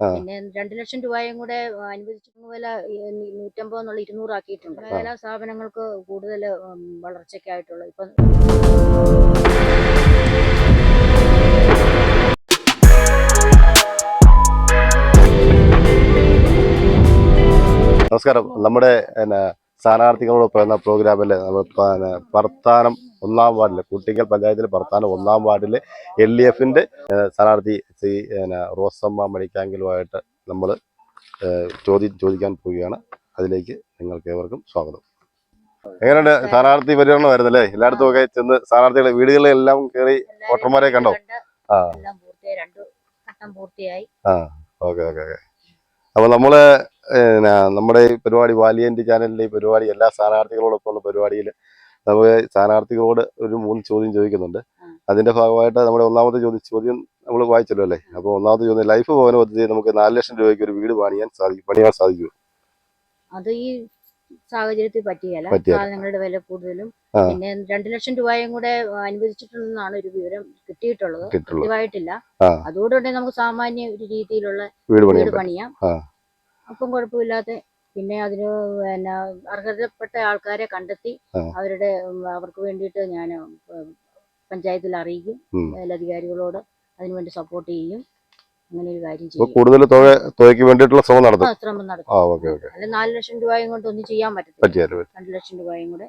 പിന്നെ രണ്ട് ലക്ഷം രൂപയും കൂടെ അനുവദിച്ചിട്ടുള്ള വില നൂറ്റമ്പത് എന്നുള്ള ഇരുന്നൂറ് ആക്കിയിട്ടുണ്ട് മേഖലാ സ്ഥാപനങ്ങൾക്ക് കൂടുതൽ വളർച്ചയ്ക്കായിട്ടുള്ള ഇപ്പം നമസ്കാരം. നമ്മുടെ സ്ഥാനാർത്ഥികളോടൊപ്പം എന്ന പ്രോഗ്രാമിൽ ഭർത്താനം ഒന്നാം വാർഡിൽ കുട്ടിക്കൽ പഞ്ചായത്തിലെ ഭർത്താനം ഒന്നാം വാർഡിൽ എൽ ഡി എഫിന്റെ സ്ഥാനാർത്ഥി ശ്രീ റോസമ്മ മണിക്കാങ്കിലുമായിട്ട് നമ്മൾ ചോദി ചോദിക്കാൻ പോവുകയാണ്. അതിലേക്ക് നിങ്ങൾക്ക് ഏവർക്കും സ്വാഗതം. എങ്ങനെയുണ്ട് സ്ഥാനാർത്ഥി പരിഗണന അല്ലേ എല്ലായിടത്തും ഒക്കെ ചെന്ന് സ്ഥാനാർത്ഥികളെ വീടുകളിലെല്ലാം കയറി വോട്ടർമാരെ കണ്ടോ? ആ. പൂർത്തിയായി. പൂർത്തിയായി. Okay okay okay. അപ്പൊ നമ്മൾ നമ്മുടെ ഈ പരിപാടി വാലിയന്റ് ചാനലിന്റെ ഈ പരിപാടി എല്ലാ സ്ഥാനാർത്ഥികളോടൊപ്പമുള്ള പരിപാടിയിൽ നമുക്ക് സ്ഥാനാർത്ഥികളോട് ഒരു മൂന്ന് ചോദ്യം ചോദിക്കുന്നുണ്ട്. അതിന്റെ അതിന്റെ ഭാഗമായിട്ട് നമ്മുടെ ഒന്നാമത്തെ ചോദ്യം ചോദ്യം നമ്മൾ വായിച്ചല്ലോ അല്ലേ? അപ്പോൾ ഒന്നാമത്തെ ചോദ്യം ലൈഫ് ഭവന പദ്ധതി നമുക്ക് നാല് ലക്ഷം രൂപയ്ക്ക് ഒരു വീട് പണിയാൻ സാധിക്കും പണിയാൻ സാധിക്കും അത് ഈ സാഹചര്യത്തിൽ പറ്റിയല്ല. സാധനങ്ങളുടെ വില കൂടുതലും. പിന്നെ രണ്ട് ലക്ഷം രൂപയും കൂടെ അനുവദിച്ചിട്ടുണ്ടെന്നാണ് ഒരു വിവരം കിട്ടിയിട്ടുള്ളത്. കൃത്യമായിട്ടില്ല. അതുകൊണ്ടുതന്നെ നമുക്ക് സാമാന്യ ഒരു രീതിയിലുള്ള വീട് പണിയാം. അപ്പം കുഴപ്പമില്ലാതെ പിന്നെ അതിന് പിന്നെ അർഹതപ്പെട്ട ആൾക്കാരെ കണ്ടെത്തി അവരുടെ അവർക്ക് വേണ്ടിയിട്ട് ഞാൻ പഞ്ചായത്തിൽ അറിയിക്കും. മേലധികാരികളോട് അതിനുവേണ്ടി സപ്പോർട്ട് ചെയ്യും. അങ്ങനെ ഒരു കാര്യം അപ്പൊ ചെയ്യും. കൂടുതൽ തുക തുകയ്ക്ക് വേണ്ടിയിട്ടുള്ള ശ്രമം നടത്തും? ആ, ശ്രമം നടത്തും. ആ ഓക്കെ ഓക്കെ. അല്ല നാല് ലക്ഷം രൂപയും കൊണ്ട് ഒന്നും ചെയ്യാൻ പറ്റത്തില്ല. പറ്റിയാലും രണ്ട് ലക്ഷം രൂപയും കൂടെ.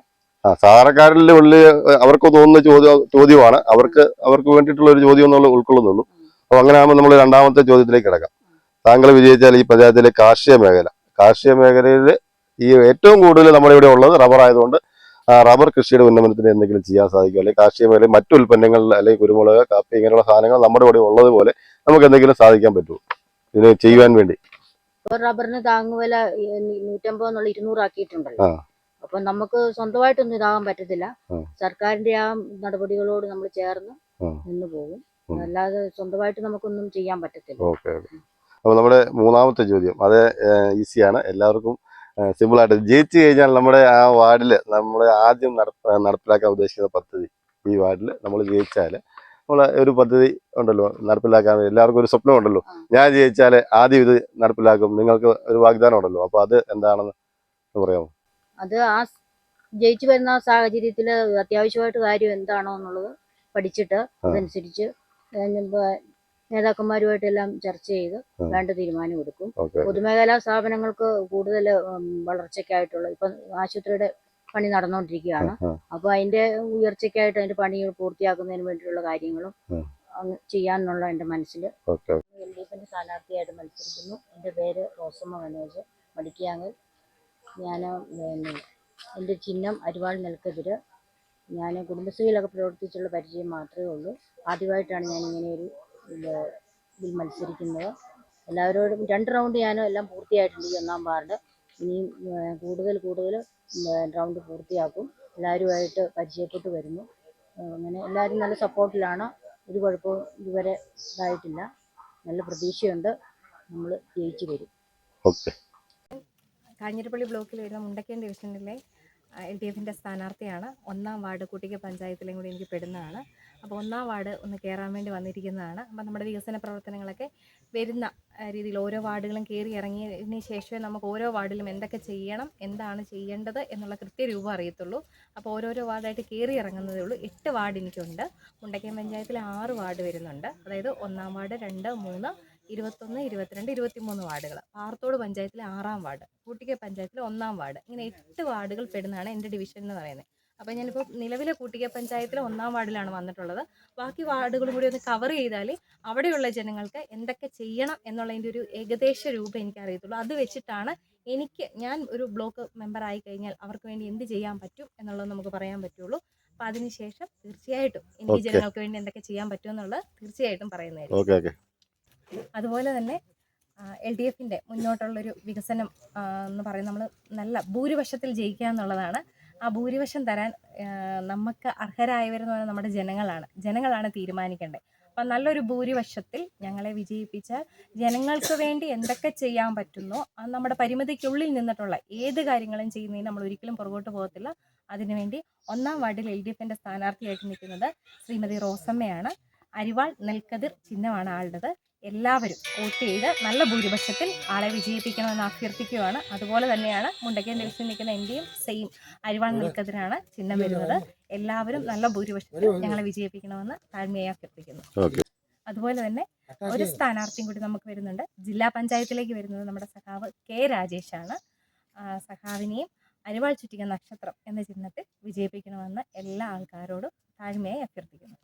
ഉള്ളിൽ അവർക്ക് തോന്നുന്ന ചോദ്യം ചോദ്യമാണ്. അവർക്ക് അവർക്ക് വേണ്ടിയിട്ടുള്ള ഒരു ചോദ്യം എന്നുള്ള ഉൾക്കൊള്ളുന്നുള്ളൂ. അപ്പൊ അങ്ങനെ ആകുമ്പോൾ നമ്മൾ രണ്ടാമത്തെ ചോദ്യത്തിലേക്ക് കിടക്കാം. താങ്കൾ വിജയിച്ചാൽ ഈ പഞ്ചായത്തിലെ കാർഷിക മേഖല. കാർഷിക മേഖലയിൽ ഈ ഏറ്റവും കൂടുതൽ നമ്മുടെ ഇവിടെ ഉള്ളത് റബ്ബർ ആയതുകൊണ്ട് ആ റബ്ബർ കൃഷിയുടെ ഉന്നമനത്തിന് എന്തെങ്കിലും ചെയ്യാൻ സാധിക്കും. അല്ലെങ്കിൽ കാർഷിക മേഖല മറ്റു ഉൽപ്പന്നങ്ങൾ അല്ലെങ്കിൽ കുരുമുളക് കാപ്പി ഇങ്ങനെയുള്ള സാധനങ്ങൾ നമ്മുടെ ഇവിടെ ഉള്ളതുപോലെ നമുക്ക് എന്തെങ്കിലും സാധിക്കാൻ പറ്റുമോ ഇത് ചെയ്യുവാൻ വേണ്ടി. റബ്ബറിന് താങ്ങുവില നൂറ്റമ്പത് എന്നുള്ള ഇരുന്നൂറ് ആക്കിയിട്ടുണ്ടല്ലോ. അപ്പൊ നമുക്ക് സ്വന്തമായിട്ടൊന്നും ഇതാകാൻ പറ്റത്തില്ല. സർക്കാരിന്റെ ആ നടപടികളോട് നമ്മൾ ചേർന്ന്. നിന്ന് പോകും. അല്ലാതെ സ്വന്തമായിട്ട് നമുക്കൊന്നും ചെയ്യാൻ പറ്റത്തില്ല. അപ്പോൾ നമ്മുടെ മൂന്നാമത്തെ ചോദ്യം. അത് ഈസിയാണ്. എല്ലാവർക്കും സിമ്പിളായിട്ട്. ജയിച്ചു കഴിഞ്ഞാൽ നമ്മുടെ ആ വാർഡിൽ നമ്മൾ ആദ്യം നടപ്പ നടപ്പിലാക്കാൻ ഉദ്ദേശിക്കുന്ന പദ്ധതി ഈ വാർഡിൽ നമ്മൾ ജയിച്ചാൽ നമ്മൾ ഒരു പദ്ധതി ഉണ്ടല്ലോ നടപ്പിലാക്കാൻ എല്ലാവർക്കും ഒരു സ്വപ്നം ഉണ്ടല്ലോ. ഞാൻ ജയിച്ചാൽ ആദ്യം ഇത് നടപ്പിലാക്കും. നിങ്ങൾക്ക് ഒരു വാഗ്ദാനം ഉണ്ടല്ലോ. അപ്പോൾ അത് എന്താണെന്ന് പറയാമോ? അത് ആ ജയിച്ചു വരുന്ന സാഹചര്യത്തിൽ അത്യാവശ്യമായിട്ട് കാര്യം എന്താണോ എന്നുള്ളത് പഠിച്ചിട്ട്. അതനുസരിച്ച് നേതാക്കന്മാരുമായിട്ടെല്ലാം ചർച്ച ചെയ്ത് വേണ്ട തീരുമാനം എടുക്കും. പൊതുമേഖലാ സ്ഥാപനങ്ങൾക്ക് കൂടുതൽ വളർച്ചയ്ക്കായിട്ടുള്ള ഇപ്പൊ ആശുപത്രിയുടെ പണി നടന്നുകൊണ്ടിരിക്കുകയാണ് അപ്പൊ അതിന്റെ ഉയർച്ചയ്ക്കായിട്ട് അതിന്റെ പണികൾ പൂർത്തിയാക്കുന്നതിന് വേണ്ടിയിട്ടുള്ള കാര്യങ്ങളും ചെയ്യാന്നുള്ള എന്റെ മനസ്സിൽ എൽ ഡി എഫിന്റെ സ്ഥാനാർത്ഥിയായിട്ട് മത്സരിക്കുന്നു. എന്റെ പേര് റോസമ്മ മനോജ് മടിക്കാങ്ങൽ. ഞാൻ എന്റെ എന്റെ ചിഹ്നം അരിവാൾ നിൽക്കെതിര്. ഞാൻ കുടുംബശ്രീയിലൊക്കെ പ്രവർത്തിച്ചുള്ള പരിചയം മാത്രമേ ഉള്ളൂ. ആദ്യമായിട്ടാണ് ഞാൻ ഇങ്ങനെ ഒരു ഇതിൽ മത്സരിക്കുന്നത്. എല്ലാവരോടും രണ്ട് റൗണ്ട് ഞാൻ എല്ലാം പൂർത്തിയായിട്ടുണ്ട് ഈ ഒന്നാം വാർഡ്. ഇനിയും കൂടുതൽ കൂടുതൽ റൗണ്ട് പൂർത്തിയാക്കും. എല്ലാവരുമായിട്ട് പരിചയപ്പെട്ട് വരുന്നു. അങ്ങനെ എല്ലാവരും നല്ല സപ്പോർട്ടിലാണ് ഒരു കുഴപ്പവും ഇതുവരെ ഇതായിട്ടില്ല. നല്ല പ്രതീക്ഷയുണ്ട്. നമ്മൾ ജയിച്ചു വരും. ഓക്കെ. കാഞ്ഞിരപ്പള്ളി ബ്ലോക്കിൽ വരുന്ന മുണ്ടക്കയം ഡിവിഷനിലെ എൽ ഡി എഫിന്റെ സ്ഥാനാർത്ഥിയാണ്. ഒന്നാം വാർഡ് കുട്ടിക പഞ്ചായത്തിലും കൂടി എനിക്ക് പെടുന്നതാണ്. അപ്പോൾ ഒന്നാം വാർഡ് ഒന്ന് കയറാൻ വേണ്ടി വന്നിരിക്കുന്നതാണ്. അപ്പോൾ നമ്മുടെ വികസന പ്രവർത്തനങ്ങളൊക്കെ വരുന്ന രീതിയിൽ ഓരോ വാർഡുകളും കയറി ഇറങ്ങിയതിന് ശേഷമേ നമുക്ക് ഓരോ വാർഡിലും എന്തൊക്കെ ചെയ്യണം എന്താണ് ചെയ്യേണ്ടത് എന്നുള്ള കൃത്യരൂപം അറിയത്തുള്ളൂ. അപ്പോൾ ഓരോരോ വാർഡായിട്ട് കയറി ഇറങ്ങുന്നതേ ഉള്ളൂ. എട്ട് വാർഡ് എനിക്കുണ്ട്. മുണ്ടക്കയം പഞ്ചായത്തിൽ ആറ് വാർഡ് വരുന്നുണ്ട്. അതായത് ഒന്നാം വാർഡ് രണ്ട് മൂന്ന് ഇരുപത്തൊന്ന് ഇരുപത്തിരണ്ട് ഇരുപത്തിമൂന്ന് വാർഡുകൾ. പാറത്തോട് പഞ്ചായത്തിലെ ആറാം വാർഡ് കൂട്ടിക്കൽ പഞ്ചായത്തിലെ ഒന്നാം വാർഡ്. ഇങ്ങനെ എട്ട് വാർഡുകൾ പെടുന്നതാണ് എന്റെ ഡിവിഷൻ എന്ന് പറയുന്നത്. അപ്പോൾ ഞാനിപ്പോൾ നിലവിലെ കൂട്ടിക്കൽ പഞ്ചായത്തിലെ ഒന്നാം വാർഡിലാണ് വന്നിട്ടുള്ളത്. ബാക്കി വാർഡുകളും കൂടി ഒന്ന് കവർ ചെയ്താൽ അവിടെയുള്ള ജനങ്ങൾക്ക് എന്തൊക്കെ ചെയ്യണം എന്നുള്ളതിന്റെ ഒരു ഏകദേശ രൂപം എനിക്ക് അറിയത്തുള്ളൂ. അത് വെച്ചിട്ടാണ് എനിക്ക് ഞാൻ ഒരു ബ്ലോക്ക് മെമ്പർ ആയി കഴിഞ്ഞാൽ അവർക്ക് വേണ്ടി എന്ത് ചെയ്യാൻ പറ്റും എന്നുള്ളത് നമുക്ക് പറയാൻ പറ്റുള്ളൂ. അപ്പോൾ അതിനുശേഷം തീർച്ചയായിട്ടും എനിക്ക് ജനങ്ങൾക്ക് വേണ്ടി എന്തൊക്കെ ചെയ്യാൻ പറ്റും എന്നുള്ളത് തീർച്ചയായിട്ടും പറയുന്നതായിരിക്കും. അതുപോലെ തന്നെ എൽ ഡി എഫിന്റെ മുന്നോട്ടുള്ളൊരു വികസനം എന്ന് പറയുന്നത് നമ്മൾ നല്ല ഭൂരിപക്ഷത്തിൽ ജയിക്കുക എന്നുള്ളതാണ്. ആ ഭൂരിപക്ഷം തരാൻ നമുക്ക് അർഹരായവരെന്ന് പറയുന്നത് നമ്മുടെ ജനങ്ങളാണ്. ജനങ്ങളാണ് തീരുമാനിക്കേണ്ടത്. അപ്പം നല്ലൊരു ഭൂരിപക്ഷത്തിൽ ഞങ്ങളെ വിജയിപ്പിച്ചാൽ ജനങ്ങൾക്ക് വേണ്ടി എന്തൊക്കെ ചെയ്യാൻ പറ്റുന്നോ അത് നമ്മുടെ പരിമിതിക്കുള്ളിൽ നിന്നിട്ടുള്ള ഏത് കാര്യങ്ങളും ചെയ്യുന്നതിന് നമ്മൾ ഒരിക്കലും പുറകോട്ട് പോകത്തില്ല. അതിനുവേണ്ടി ഒന്നാം വാർഡിൽ എൽ ഡി എഫിന്റെ സ്ഥാനാർത്ഥിയായിട്ട് നിൽക്കുന്നത് ശ്രീമതി റോസമ്മയാണ്. അരിവാൾ നെൽക്കതിർ ചിഹ്നമാണ് ആളുടേത്. എല്ലാവരും വോട്ട് ചെയ്ത് നല്ല ഭൂരിപക്ഷത്തിൽ ആളെ വിജയിപ്പിക്കണമെന്ന് അഭ്യർത്ഥിക്കുകയാണ്. അതുപോലെ തന്നെയാണ് മുണ്ടക്കയം ഡിവിഷനിൽ നിൽക്കുന്ന എന്റെയും സെയിം അരിവാൾ നിൽക്കത്തിനാണ് ചിഹ്നം വരുന്നത്. എല്ലാവരും നല്ല ഭൂരിപക്ഷത്തിൽ ഞങ്ങളെ വിജയിപ്പിക്കണമെന്ന് താഴ്മയായി അഭ്യർത്ഥിക്കുന്നു. അതുപോലെ തന്നെ ഒരു സ്ഥാനാർത്ഥിയും കൂടി നമുക്ക് വരുന്നുണ്ട്. ജില്ലാ പഞ്ചായത്തിലേക്ക് വരുന്നത് നമ്മുടെ സഖാവ് കെ രാജേഷാണ്. ആണ് സഖാവിനെയും അരിവാൾ ചുറ്റിക നക്ഷത്രം എന്ന ചിഹ്നത്തിൽ വിജയിപ്പിക്കണമെന്ന് എല്ലാ ആൾക്കാരോടും താഴ്മയായി അഭ്യർത്ഥിക്കുന്നു.